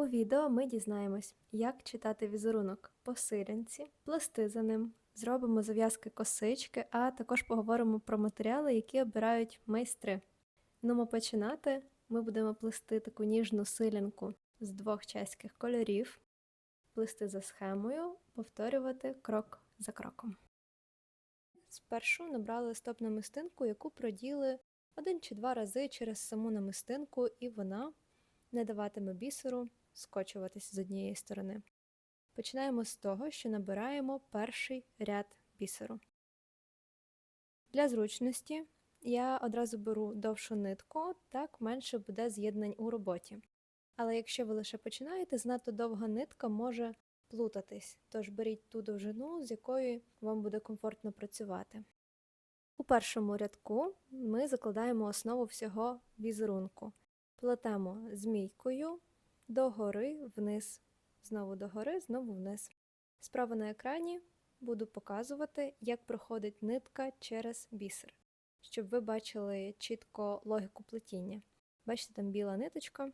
У відео ми дізнаємось, як читати візерунок по силянці, плести за ним, зробимо зав'язки косички, а також поговоримо про матеріали, які обирають майстри. Ну, починати ми будемо плести таку ніжну силянку з двох чеських кольорів, плести за схемою, повторювати крок за кроком. Спершу набрали стоп намистинку, яку проділи один чи два рази через саму намистинку, і вона не даватиме бісеру скочуватись з однієї сторони. Починаємо з того, що набираємо перший ряд бісеру. Для зручності я одразу беру довшу нитку, так менше буде з'єднань у роботі. Але якщо ви лише починаєте, занадто довга нитка може плутатись, тож беріть ту довжину, з якою вам буде комфортно працювати. У першому рядку ми закладаємо основу всього візерунку. Плетемо змійкою догори вниз, знову догори, знову вниз. Справа на екрані буду показувати, як проходить нитка через бісер, щоб ви бачили чітко логіку плетіння. Бачите, там біла ниточка.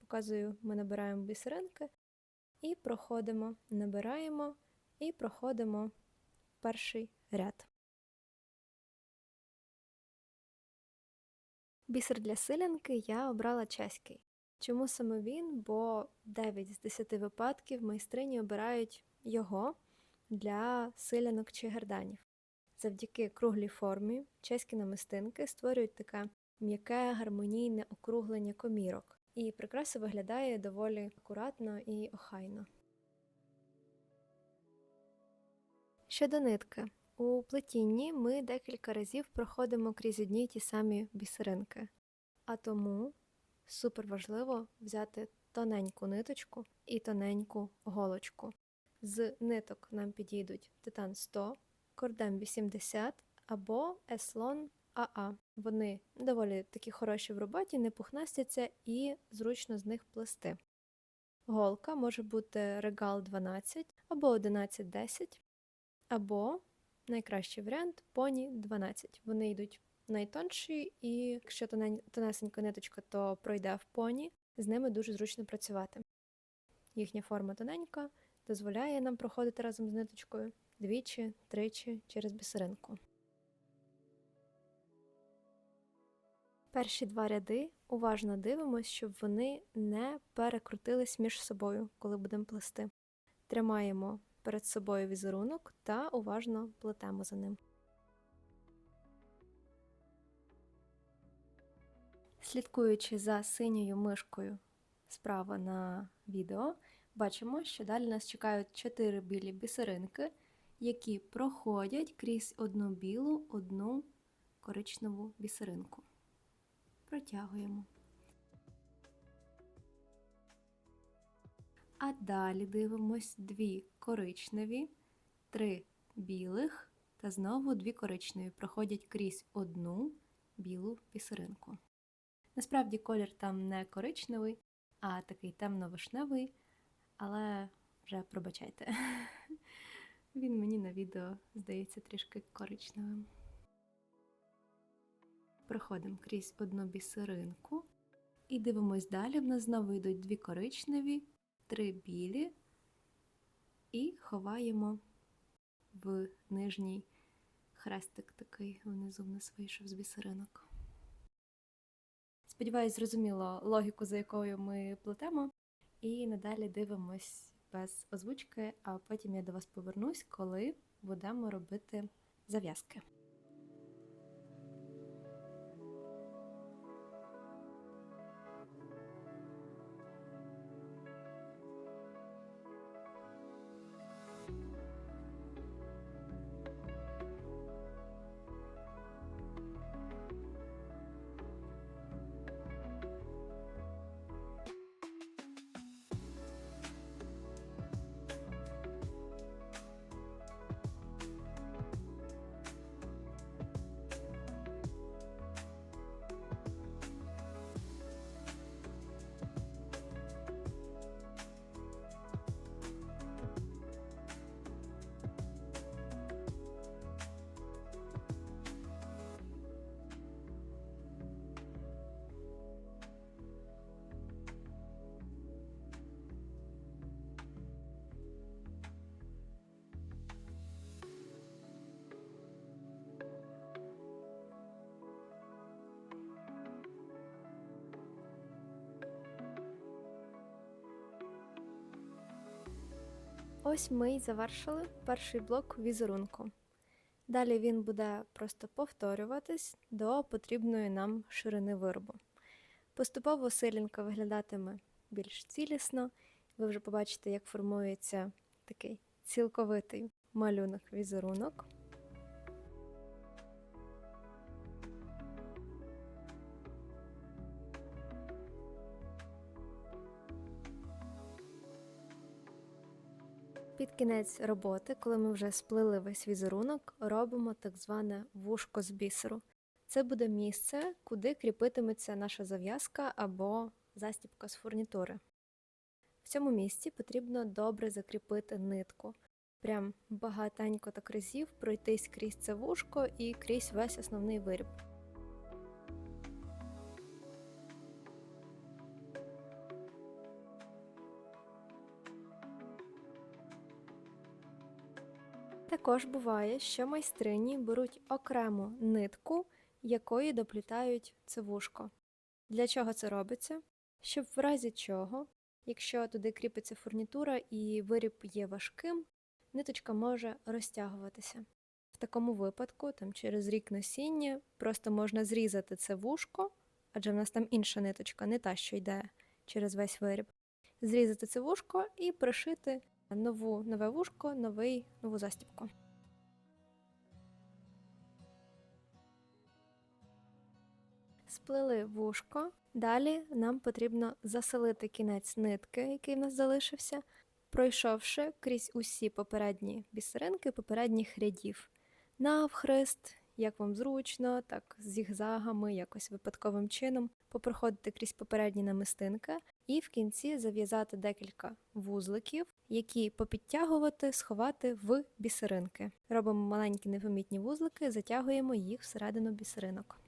Показую, ми набираємо бісеринки і проходимо, набираємо і проходимо перший ряд. Бісер для силянки я обрала чеський. Чому саме він? Бо 9 з 10 випадків майстрині обирають його для силянок чи герданів. Завдяки круглій формі чеські намистинки створюють таке м'яке гармонійне округлення комірок, і прикраса виглядає доволі акуратно і охайно. Щодо нитки. У плетінні ми декілька разів проходимо крізь одні й ті самі бісеринки, а тому супер важливо взяти тоненьку ниточку і тоненьку голочку. З ниток нам підійдуть титан 100, кордем 80 або еслон АА. Вони доволі такі хороші в роботі, не пухнастяться і зручно з них плести. Голка може бути регал 12 або 1110, або найкращий варіант поні 12. Вони йдуть найтонші, і якщо тонесенька ниточка, то пройде в поні, з ними дуже зручно працювати. Їхня форма тоненька дозволяє нам проходити разом з ниточкою двічі, тричі через бісеринку. Перші два ряди уважно дивимось, щоб вони не перекрутились між собою, коли будемо плести. Тримаємо перед собою візерунок та уважно плетемо за ним. Слідкуючи за синьою мишкою справа на відео, бачимо, що далі нас чекають 4 білі бісеринки, які проходять крізь одну білу, одну коричневу бісеринку. Протягуємо. А далі дивимось дві коричневі, три білих та знову дві коричневі проходять крізь одну білу бісеринку. Насправді колір там не коричневий, а такий темно-вишневий, але вже пробачайте. Він мені на відео здається трішки коричневим. Проходимо крізь одну бісеринку і дивимось далі. В нас знову йдуть дві коричневі, три білі і ховаємо в нижній хрестик такий внизу в нас вийшов з бісеринок. Сподіваюсь, зрозуміло логіку, за якою ми плетемо, і надалі дивимось без озвучки, а потім я до вас повернусь, коли будемо робити зав'язки. Ось ми й завершили перший блок візерунку. Далі він буде просто повторюватись до потрібної нам ширини виробу. Поступово силінка виглядатиме більш цілісно. Ви вже побачите, як формується такий цілковитий малюнок візерунок. Кінець роботи, коли ми вже сплили весь візерунок, робимо так зване вушко з бісеру. Це буде місце, куди кріпитиметься наша зав'язка або застібка з фурнітури. В цьому місці потрібно добре закріпити нитку. Прям багатенько так разів пройтись крізь це вушко і крізь весь основний виріб. Також буває, що майстрині беруть окрему нитку, якої доплітають це вушко. Для чого це робиться? Щоб в разі чого, якщо туди кріпиться фурнітура і виріб є важким, ниточка може розтягуватися. В такому випадку, там через рік носіння, просто можна зрізати це вушко, адже в нас там інша ниточка, не та, що йде через весь виріб. Зрізати це вушко і пришити нову, нове вушко, новий, нову застібку. Сплели вушко. Далі нам потрібно заселити кінець нитки, який в нас залишився, пройшовши крізь усі попередні бісеринки попередніх рядів. Навхрест, як вам зручно, так зігзагами, якось випадковим чином, попроходити крізь попередні намистинки і в кінці зав'язати декілька вузликів, які попідтягувати, сховати в бісеринки. Робимо маленькі непомітні вузлики, затягуємо їх всередину бісеринок.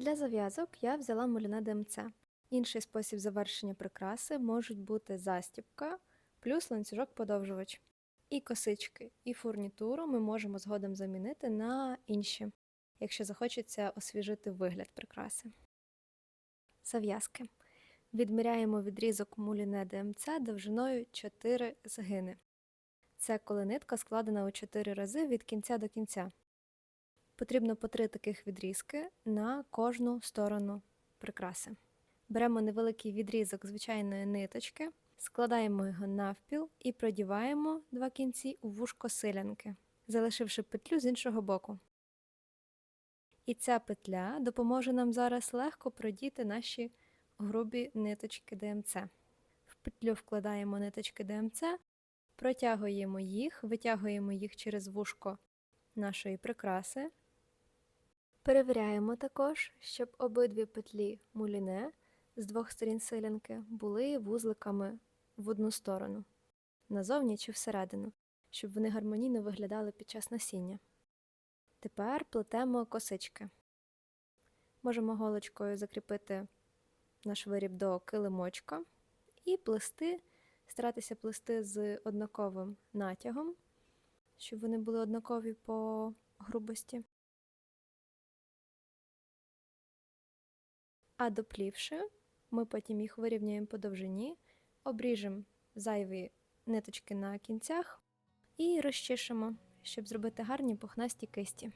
Для зав'язок я взяла муляне ДМЦ. Інший спосіб завершення прикраси можуть бути застібка плюс ланцюжок-подовжувач. І косички, і фурнітуру ми можемо згодом замінити на інші, якщо захочеться освіжити вигляд прикраси. Зав'язки. Відміряємо відрізок муліне ДМЦ довжиною 4 згини. Це коли нитка складена у 4 рази від кінця до кінця. Потрібно по три таких відрізки на кожну сторону прикраси. Беремо невеликий відрізок звичайної ниточки, складаємо його навпіл і продіваємо два кінці у вушко силянки, залишивши петлю з іншого боку. І ця петля допоможе нам зараз легко продіти наші грубі ниточки ДМЦ. В петлю вкладаємо ниточки ДМЦ, протягуємо їх, витягуємо їх через вушко нашої прикраси. Перевіряємо також, щоб обидві петлі муліне з двох сторін силянки були вузликами в одну сторону, назовні чи всередину, щоб вони гармонійно виглядали під час носіння. Тепер плетемо косички. Можемо голочкою закріпити наш виріб до килимочка і плести, старатися плести з однаковим натягом, щоб вони були однакові по грубості. А доплівши, ми потім їх вирівняємо по довжині, обріжемо зайві ниточки на кінцях і розчишимо, щоб зробити гарні пухнасті кисті.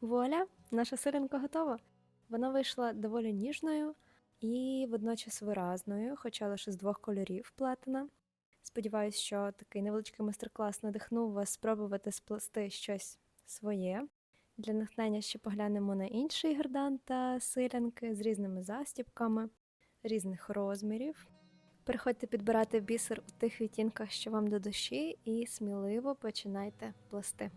Вуаля, наша сиренка готова. Вона вийшла доволі ніжною і водночас виразною, хоча лише з двох кольорів плетена. Сподіваюсь, що такий невеличкий майстер-клас надихнув вас спробувати сплести щось своє. Для натхнення ще поглянемо на інший гердан та силянки з різними застібками, різних розмірів. Приходьте підбирати бісер у тих відтінках, що вам до душі, і сміливо починайте плести.